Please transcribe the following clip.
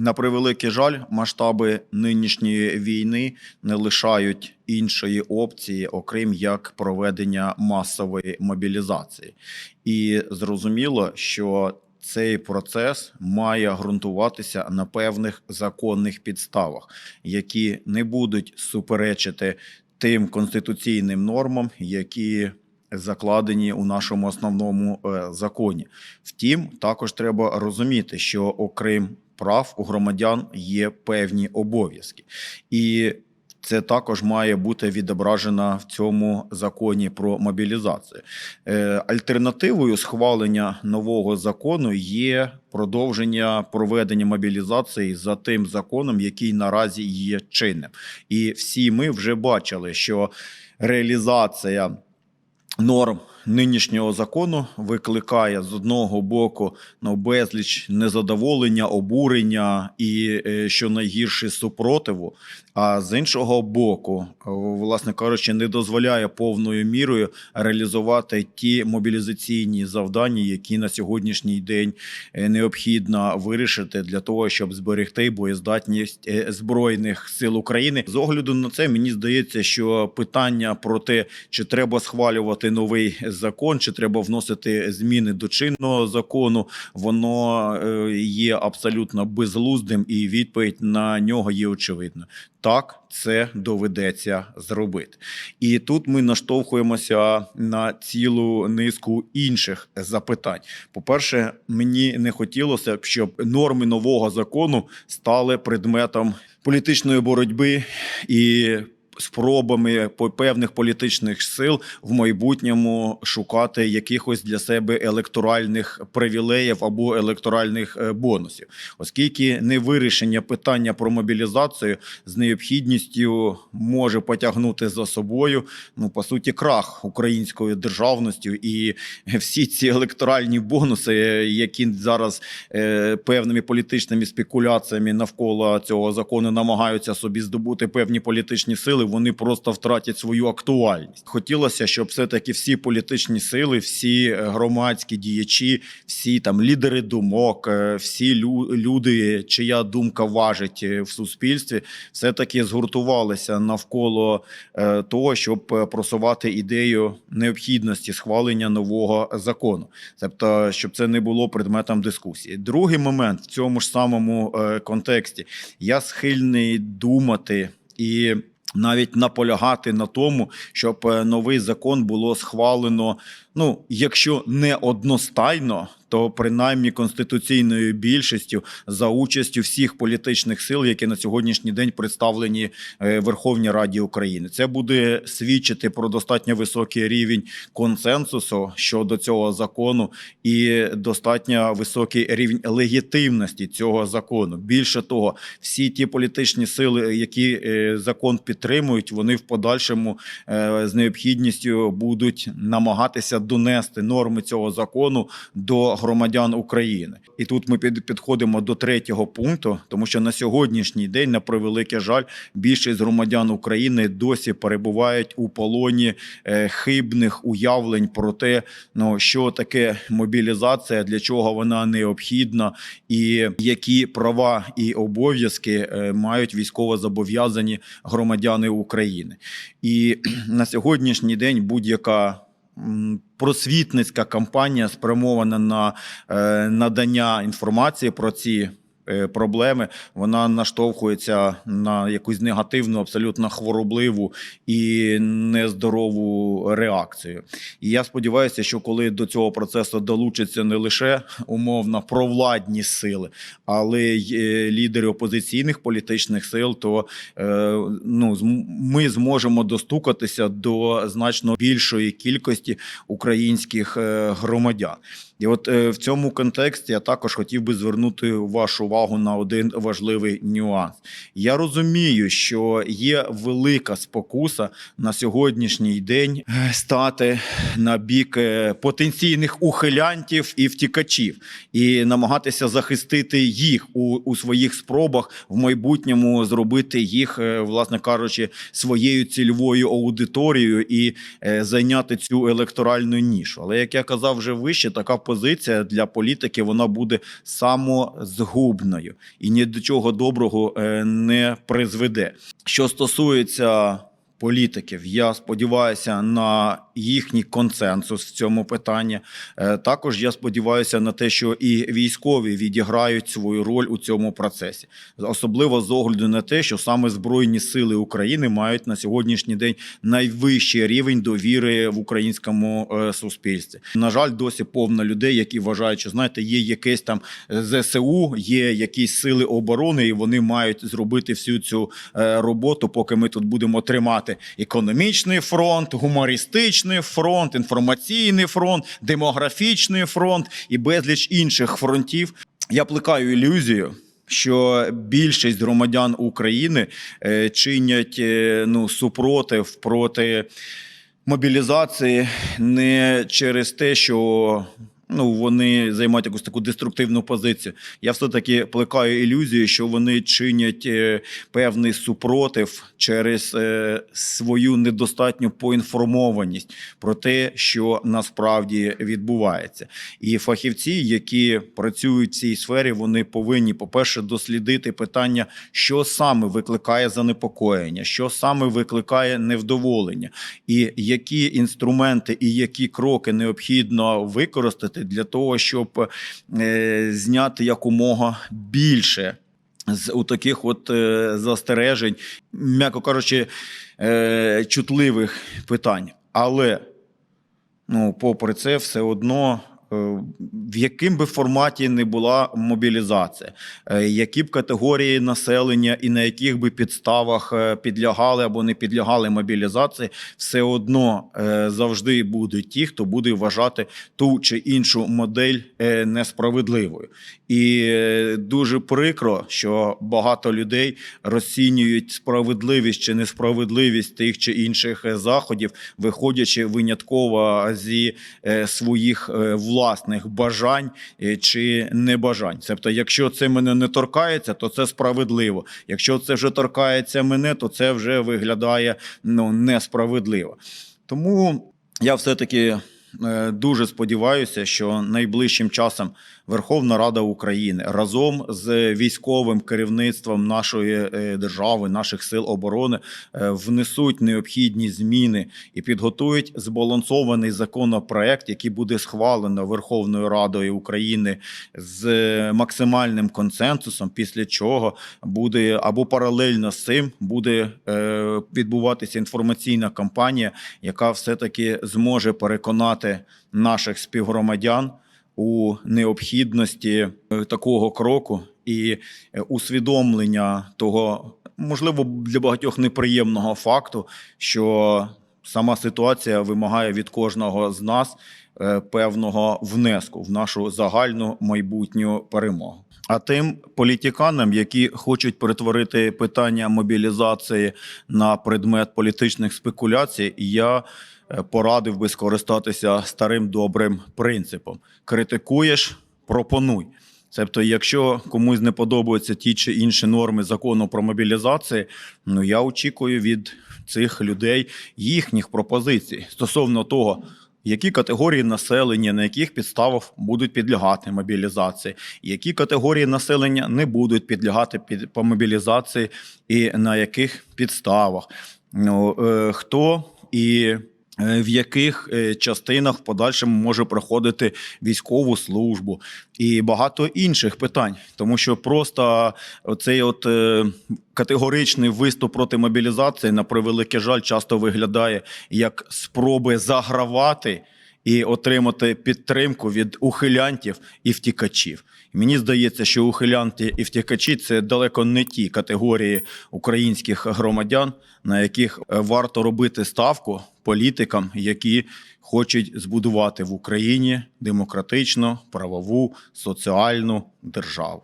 На превеликий жаль, масштаби нинішньої війни не лишають іншої опції, окрім як проведення масової мобілізації. І зрозуміло, що цей процес має ґрунтуватися на певних законних підставах, які не будуть суперечити тим конституційним нормам, які закладені у нашому основному е, законі. Втім, також треба розуміти, що окрім прав у громадян є певні обов'язки, і це також має бути відображено в цьому законі про мобілізацію. Е, Альтернативою схвалення нового закону є продовження проведення мобілізації за тим законом, який наразі є чинним. І всі ми вже бачили, що реалізація норм нинішнього закону викликає з одного боку ну, безліч незадоволення, обурення і, е, що найгірше, супротиву. А з іншого боку, е, власне кажучи, не дозволяє повною мірою реалізувати ті мобілізаційні завдання, які на сьогоднішній день е, необхідно вирішити для того, щоб зберегти боєздатність збройних сил України. З огляду на це мені здається, що питання про те, чи треба схвалювати новий закон, чи треба вносити зміни до чинного закону, воно е, є абсолютно безглуздим, і відповідь на нього є очевидна. Так, це доведеться зробити. І тут ми наштовхуємося на цілу низку інших запитань. По-перше, мені не хотілося б, щоб норми нового закону стали предметом політичної боротьби і спробами певних політичних сил в майбутньому шукати якихось для себе електоральних привілеїв або електоральних е, бонусів, оскільки невирішення питання про мобілізацію з необхідністю може потягнути за собою ну по суті крах української державності і всі ці електоральні бонуси, які зараз е, певними політичними спекуляціями навколо цього закону намагаються собі здобути певні політичні сили, вони просто втратять свою актуальність. Хотілося, щоб все-таки всі політичні сили, всі е, громадські діячі, всі там лідери думок, е, всі лю- люди, чия думка важить е, в суспільстві, все-таки згуртувалися навколо того, щоб просувати ідею необхідності схвалення нового закону, тобто, щоб це не було предметом дискусії. Другий момент в цьому ж самому контексті я схильний думати і. Навіть наполягати на тому, щоб е, новий закон було схвалено. Ну, якщо не одностайно, то принаймні конституційною більшістю за участю всіх політичних сил, які на сьогоднішній день представлені е, Верховній Раді України. Це буде свідчити про достатньо високий рівень консенсусу щодо цього закону і достатньо високий рівень легітимності цього закону. Більше того, всі ті політичні сили, які е, закон підтримують, вони в подальшому е, з необхідністю будуть намагатися донести норми цього закону до громадян України. І тут ми підходимо до третього пункту, тому що на сьогоднішній день, на превеликий жаль, більшість громадян України досі перебувають у полоні е, хибних уявлень про те, ну що таке мобілізація, для чого вона необхідна, і які права і обов'язки е, мають військово зобов'язані громадяни України. І на сьогоднішній день будь-яка просвітницька кампанія спрямована на е, надання інформації про ці. Е, Проблеми вона наштовхується на якусь негативну, абсолютно хворобливу і нездорову реакцію. І я сподіваюся, що коли до цього процесу долучаться не лише умовно провладні сили, але й е, лідери опозиційних політичних сил, то е, ну, ми зможемо достукатися до значно більшої кількості українських громадян. І от в цьому контексті я також хотів би звернути вашу увагу на один важливий нюанс. Я розумію, що є велика спокуса на сьогоднішній день е, стати на бік е, потенційних ухилянтів і втікачів, і намагатися захистити їх у, у своїх спробах в майбутньому зробити їх, е, власне кажучи, своєю цільовою аудиторією і зайняти цю електоральну нішу. Але як я казав вже вище, така позиція для політики вона буде самозгубна. Нудною і ні до чого доброго е, не призведе. Що стосується політиків, я сподіваюся на їхній консенсус в цьому питанні. Е, Також я сподіваюся на те, що і військові відіграють свою роль у цьому процесі, особливо з огляду на те, що саме Збройні сили України мають на сьогоднішній день найвищий рівень довіри в українському е, суспільстві. На жаль, досі повно людей, які вважають, що знаєте, є якесь там ЗСУ, є якісь сили оборони, і вони мають зробити всю цю е, роботу, поки ми тут будемо тримати економічний фронт, гумористичний фронт, інформаційний фронт, демографічний фронт і безліч інших фронтів. Я плекаю ілюзію. Що більшість громадян України е, чинять е, ну, супротив проти мобілізації не через те, що ну, вони займають якусь таку деструктивну позицію. Я все-таки плекаю ілюзію, що вони чинять е, певний супротив через е, свою недостатню поінформованість про те, що насправді відбувається. І фахівці, які працюють в цій сфері, вони повинні, по-перше, дослідити питання, що саме викликає занепокоєння, що саме викликає невдоволення, і які інструменти і які кроки необхідно використати для того, щоб е, зняти якомога більше з у таких от е, застережень, м'яко кажучи, е, чутливих питань. Але ну, попри це, все одно. Е, В яким би форматі не була мобілізація, е, які б категорії населення і на яких би підставах е, підлягали або не підлягали мобілізації, все одно завжди будуть ті, хто буде вважати ту чи іншу модель несправедливою. І дуже прикро, що багато людей розцінюють справедливість чи несправедливість тих чи інших заходів, виходячи винятково зі своїх е, власних бажань е, чи небажань. Тобто, якщо це мене не торкається, то це справедливо. Якщо це вже торкається мене, то це вже виглядає ну, несправедливо. Тому я все-таки е, дуже сподіваюся, що найближчим часом Верховна Рада України разом з військовим керівництвом нашої е, держави, наших сил оборони е, внесуть необхідні зміни і підготують збалансований законопроект, який буде схвалено Верховною Радою України з максимальним консенсусом, після чого буде або паралельно з цим буде е, відбуватися інформаційна кампанія, яка все-таки зможе переконати наших співгромадян у необхідності е, такого кроку і е, усвідомлення того, можливо, для багатьох неприємного факту, що сама ситуація вимагає від кожного з нас е, певного внеску в нашу загальну майбутню перемогу. А тим політиканам, які хочуть перетворити питання мобілізації на предмет політичних спекуляцій, я е, порадив би скористатися старим добрим принципом: критикуєш, пропонуй. Тобто, якщо комусь не подобаються ті чи інші норми закону про мобілізацію, ну я очікую від цих людей їхніх пропозицій стосовно того, які категорії населення, на яких підставах будуть підлягати мобілізації, які категорії населення не будуть підлягати під по мобілізації, і на яких підставах, ну е, хто і в яких е, частинах в подальшому може проходити військову службу. І багато інших питань, тому що просто цей от е, категоричний виступ проти мобілізації, на превеликий жаль, часто виглядає як спроби загравати і отримати підтримку від ухилянтів і втікачів. Мені здається, що ухилянти і втікачі це далеко не ті категорії українських громадян, на яких е, варто робити ставку політикам, які хочуть збудувати в Україні демократичну, правову, соціальну державу.